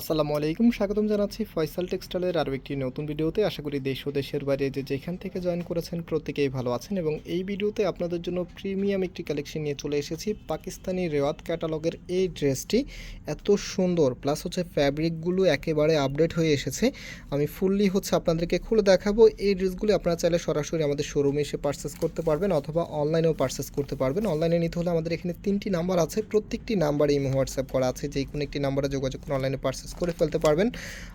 আসসালামু আলাইকুম, স্বাগতম জানাচ্ছি ফয়সাল টেক্সটাইলের আরও একটি নতুন ভিডিওতে। আশা করি দেশ ও দেশের বাইরে যে যেখান থেকে জয়েন করেছেন প্রত্যেকেই ভালো আছেন এবং এই ভিডিওতে আপনাদের জন্য প্রিমিয়াম একটি কালেকশন নিয়ে চলে এসেছি পাকিস্তানি রেওয়াত ক্যাটালগের এই ড্রেসটি। এত সুন্দর, প্লাস হচ্ছে ফ্যাব্রিকগুলো একেবারে আপডেট হয়ে এসেছে। আমি ফুললি হচ্ছে আপনাদেরকে খুলে দেখাবো, এই ড্রেসগুলো আপনারা চাইলে সরাসরি আমাদের শোরুমে এসে পারচেস করতে পারবেন অথবা অনলাইনেও পারচেস করতে পারবেন। অনলাইনে নিতে হলে আমাদের এখানে তিনটি নাম্বার আছে, প্রত্যেকটি নাম্বারে ইমো হোয়াটসঅ্যাপ করা আছে যে কোনো একটি নাম্বারে যোগাযোগ অনলাইনে পারচেস করে ফেলতে পারবেন।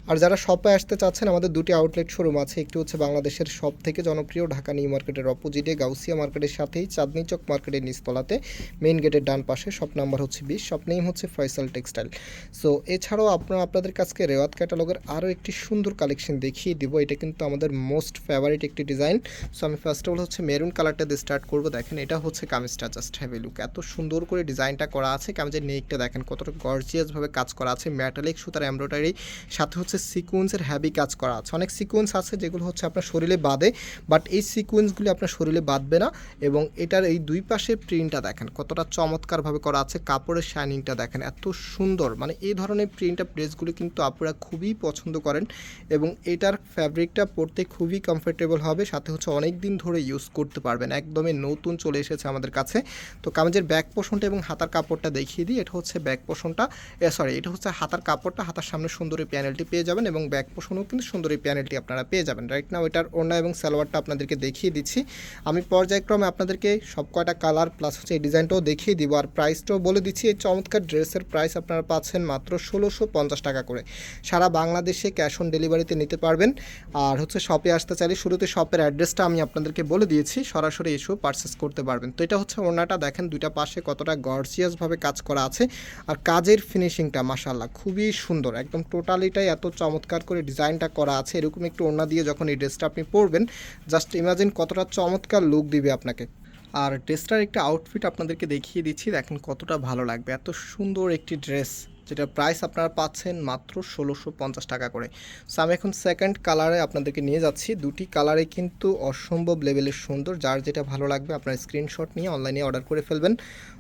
আর যারা শপে আসতে চাচ্ছেন, আমাদের দুটি আউটলেট শোরুম আছে। একটি হচ্ছে বাংলাদেশের সব থেকে জনপ্রিয় ঢাকা নিউ মার্কেটের অপোজিটে গাউসিয়া মার্কেটের সাথেই, চাঁদনি চক মার্কেটের নিচতলাতে মেইন গেটের ডান পাশে। শপ নাম্বার হচ্ছে বিশ, শপ নেম হচ্ছে ফয়সাল টেক্সটাইল। সো এছাড়াও আপনারা আপনাদের কাছকে রেওয়াত ক্যাটালগের আরও একটি সুন্দর কালেকশন দেখিয়ে দিব। এটা কিন্তু আমাদের মোস্ট ফেভারিট একটি ডিজাইন সো আমি ফার্স্ট অফ অল হচ্ছে মেরুন কালারটা দিয়ে স্টার্ট করব। দেখেন, এটা হচ্ছে কামিজটা। জাস্ট হ্যাভ লুক এত সুন্দর করে ডিজাইনটা করা আছে। কামিজের নেকটা দেখেন, কতটা গর্জিয়াসভাবে কাজ করা আছে। ম্যাটালিক সুতার এমব্রয়ডারি সাথে হচ্ছে সিকোয়েন্সের হ্যাভি কাজ করা আছে। অনেক সিকোয়েন্স আছে যেগুলো হচ্ছে আপনার শরীরে বাঁধে বাট এই সিকোয়েন্সগুলি আপনার শরীরে বাঁধবে না এবং এটার এই দুই পাশে প্রিন্টটা দেখেন, কতটা চমৎকারভাবে করা আছে, কাপড়ের শাইনিংটা দেখেন, এত সুন্দর। মানে এই ধরনের প্রিন্টটা ড্রেসগুলি কিন্তু আপনারা খুবই পছন্দ করেন এবং এটার ফ্যাব্রিকটা পরতে খুবই কমফোর্টেবল হবে, সাথে হচ্ছে অনেক দিন ধরে ইউজ করতে পারবেন, একদমই নতুন চলে এসেছে আমাদের কাছে। তো কামিজের ব্যাক পোষণটা এবং হাতার কাপড়টা দেখিয়ে দিই, এটা হচ্ছে ব্যাক পোষণটা সরি এটা হচ্ছে হাতার কাপড়টা হাতার সামনে সুন্দর এই প্যানেলটি পেয়ে যাবেন এবং ব্যাক পোষণও কিন্তু সুন্দর এই প্যানেলটি আপনারা পেয়ে যাবেন। রাইট নাও এটার ওড়না এবং সালোয়ারটা আপনাদেরকে দেখিয়ে দিচ্ছি। আমি পর্যায়ক্রমে আপনাদেরকে সব কয়টা কালার প্লাস হচ্ছে এই ডিজাইনটাও দেখিয়ে দিব। আর প্রাইসটাও বলে দিচ্ছি, এই চমৎকার ড্রেসের প্রাইস আপনারা পাচ্ছেন মাত্র ষোলোশো পঞ্চাশ টাকা করে। সারা বাংলাদেশে ক্যাশ অন ডেলিভারিতে নিতে পারবেন। আর হচ্ছে শপে আসতে চাইলে শুরুতে শপের অ্যাড্রেসটা আমি আপনাদেরকে বলে দিয়েছি, সরাসরি এসেও পারচেস করতে পারবেন। তো এটা হচ্ছে ওড়নাটা, দেখেন দুইটা পাশে কতটা গর্জিয়াসভাবে কাজ করা আছে। আর কাজের ফিনিশিংটা মাসাল্লাহ খুবই সুন্দর একদম টোটালিটাই এত চমৎকার করে ডিজাইনটা করা আছে, এরকম একটু ওড়না দিয়ে যখন এই ড্রেসটা আপনি পরবেন জাস্ট ইমাজিন কতটা চমৎকার লুক দিবে আপনাকে। আর ড্রেসটার একটা আউটফিট আপনাদেরকে দেখিয়ে দিচ্ছি, দেখেন কতটা ভালো লাগবে, এত সুন্দর একটি ড্রেস যেটা প্রাইস আপনারা পাচ্ছেন মাত্র ষোলোশো পঞ্চাশ টাকা করে। সো আমি এখন সেকেন্ড কালারে আপনাদেরকে নিয়ে যাচ্ছি। দুটি কালারে কিন্তু অসম্ভব লেভেলের সুন্দর। যার যেটা ভালো লাগবে, আপনার স্ক্রিনশট নিয়ে অনলাইনে অর্ডার করে ফেলবেন।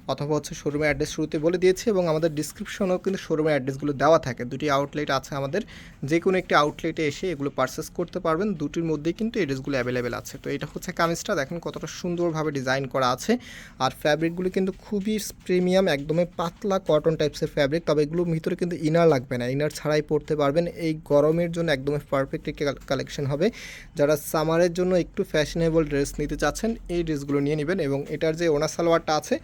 অথবা হচ্ছে শোরুমের অ্যাড্রেস শুরুতে বলে দিয়েছি এবং আমাদের ডিসক্রিপশনেও কিন্তু শোরুমের অ্যাড্রেসগুলো দেওয়া থাকে। দুটি আউটলেট আছে আমাদের। যে কোনো একটি আউটলেটে এসে এগুলো পারচেস করতে পারবেন। দুটির মধ্যেই কিন্তু এই ড্রেসগুলো অ্যাভেলেবেল আছে। তো এটা হচ্ছে কামিজটা। দেখেন কতটা সুন্দরভাবে ডিজাইন করা আছে। আর ফ্যাব্রিকগুলো কিন্তু খুবই প্রিমিয়াম একদমই পাতলা কটন টাইপসের ফ্যাব্রিক তবে এগুলোর ভিতরে কিন্তু ইনার লাগবে না। ইনার ছাড়াই পড়তে পারবেন। এই গরমের জন্য একদমই পারফেক্ট একটি কালেকশন হবে। যারা সামারের জন্য একটু ফ্যাশনেবল ড্রেস নিতে চাচ্ছেন, এই ড্রেসগুলো নিয়ে নেবেন এবং এটার যে ওনা সালোয়ারটা আছে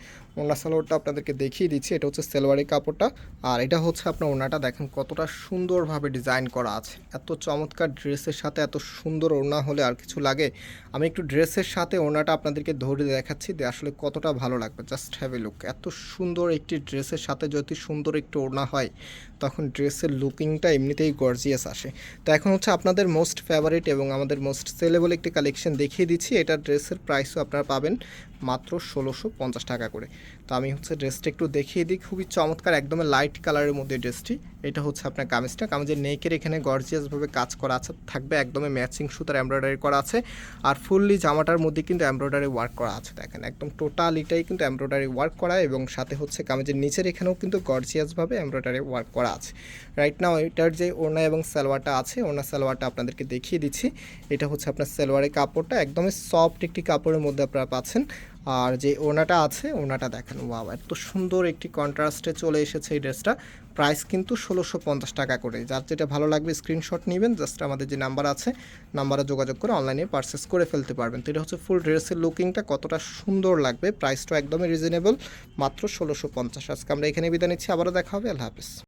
ওনা সালোয়ারটা আপনাদেরকে দেখিয়ে দিচ্ছি, এটা হচ্ছে সেলোয়ারি কাপড়টা। আর এটা হচ্ছে আপনার ওনাটা দেখেন কতটা সুন্দরভাবে ডিজাইন করা আছে। এত চমৎকার ড্রেসের সাথে এত সুন্দর ওড়না হলে আর কিছু লাগে। আমি একটু ড্রেসের সাথে ওড়নাটা আপনাদেরকে ধরে দেখাচ্ছি যে আসলে কতটা ভালো লাগবে। জাস্ট হ্যাভ এ লুক এত সুন্দর একটি ড্রেসের সাথে যদি সুন্দর একটু ওড়না হয়, তখন ড্রেসের লুকিংটা এমনিতেই গর্জিয়াস আসে। তো এখন হচ্ছে আপনাদের মোস্ট ফেভারিট এবং আমাদের মোস্ট সেলেবল একটি কালেকশন দেখিয়ে দিচ্ছি। এটা ড্রেসের প্রাইসও আপনারা পাবেন মাত্র ষোলোশো পঞ্চাশ টাকা করে। তো আমি হচ্ছে ড্রেসটা একটু দেখিয়ে দিই। খুবই চমৎকার, একদম লাইট কালারের মধ্যে ড্রেসটি। এটা হচ্ছে আপনার কামিজটা। কামিজের নেকের এখানে গর্জিয়াসভাবে কাজ করা আছে, থাকবে একদমই ম্যাচিং সুতার এমব্রয়ডারি করা আছে। আর ফুললি জামাটার মধ্যে কিন্তু এমব্রয়ডারি ওয়ার্ক করা আছে, দেখেন। একদম টোটালিটাই কিন্তু এমব্রয়ডারি ওয়ার্ক করা এবং সাথে হচ্ছে কামিজের নিচের এখানেও কিন্তু গর্জিয়াসভাবে এমব্রয়ডারি ওয়ার্ক করা আছে। রাইট নাও এটার যে ওড়না এবং সালোয়ারটা আছে, ওড়না সালোয়ারটা আপনাদেরকে দেখিয়ে দিচ্ছি। এটা হচ্ছে আপনার সালোয়ারের কাপড়টা। একদমই সফট একটি কাপড়ের মধ্যে আপনারা পাচ্ছেন। আর যে ওনাটা আছে ওনাটা দেখেন, ওয়াও, এত সুন্দর একটি কন্ট্রাস্টে চলে এসেছে এই ড্রেসটা। প্রাইস কিন্তু ষোলোশো পঞ্চাশ টাকা করে। যার যেটা ভালো লাগবে স্ক্রিনশট নেবেন জাস্ট আমাদের যে নাম্বার আছে নাম্বারে যোগাযোগ করে অনলাইনে পারচেস করে ফেলতে পারবেন। তো এটা হচ্ছে ফুল ড্রেসের লুকিংটা কতটা সুন্দর লাগবে। প্রাইসটা একদমই রিজনেবল মাত্র ষোলোশো পঞ্চাশ। আজকে আমরা এখানে বিদায় নিচ্ছি, আবারও দেখা হবে, আল্লাহ হাফিজ।